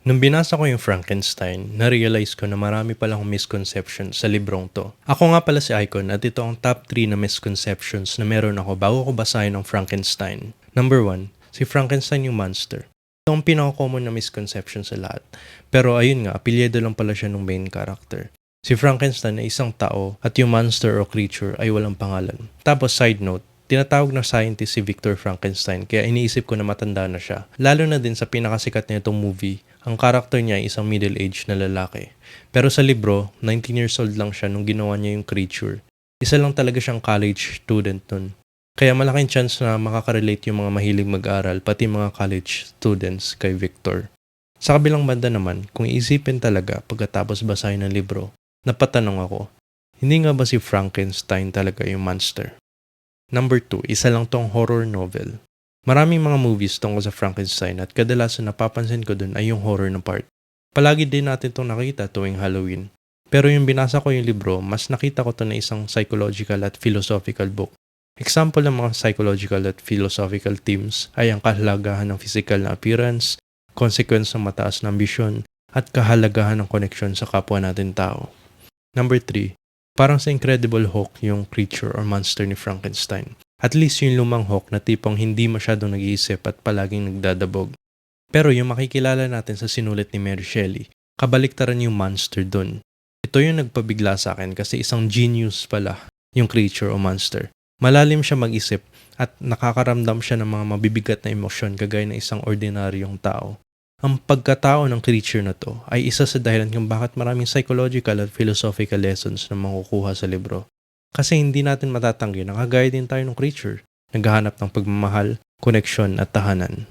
Nung binasa ko yung Frankenstein, na-realize ko na marami palang misconception sa librong to. Ako nga pala si Icon at ito ang top 3 na misconceptions na meron ako bago ko basahin ng Frankenstein. Number 1, si Frankenstein yung monster. Ito ang pinaka-common na misconception sa lahat. Pero ayun nga, apelyido lang pala siya ng main character. Si Frankenstein ay isang tao at yung monster o creature ay walang pangalan. Tapos side note, tinatawag na scientist si Victor Frankenstein kaya iniisip ko na matanda na siya. Lalo na din sa pinakasikat na itong movie, ang karakter niya ay isang middle-aged na lalaki. Pero sa libro, 19 years old lang siya nung ginawa niya yung creature. Isa lang talaga siyang college student nun. Kaya malaking chance na makakarelate yung mga mahilig mag-aral pati mga college students kay Victor. Sa kabilang banda naman, kung iisipin talaga pagkatapos basahin ng libro, napatanong ako, hindi nga ba si Frankenstein talaga yung monster? Number 2, isa lang tong horror novel. Maraming mga movies tungkol sa Frankenstein at kadalasan napapansin ko dun ay yung horror na part. Palagi din natin itong nakita tuwing Halloween. Pero yung binasa ko yung libro, mas nakita ko to na isang psychological at philosophical book. Example ng mga psychological at philosophical themes ay ang kahalagahan ng physical na appearance, consequence ng mataas na ambisyon, at kahalagahan ng koneksyon sa kapwa natin tao. Number 3, parang sa Incredible Hulk yung creature or monster ni Frankenstein. At least yung lumang Hulk na tipong hindi masyadong nag-iisip at palaging nagdadabog. Pero yung makikilala natin sa sinulit ni Mary Shelley, kabaliktaran yung monster dun. Ito yung nagpabigla sa akin kasi isang genius pala yung creature o monster. Malalim siya mag-isip at nakakaramdam siya ng mga mabibigat na emosyon kagaya ng isang ordinaryong tao. Ang pagkatao ng creature na to ay isa sa dahilan kung bakit maraming psychological at philosophical lessons na makukuha sa libro. Kasi hindi natin matatanggi na kagaya din tayo ng creature, naghahanap ng pagmamahal, koneksyon at tahanan.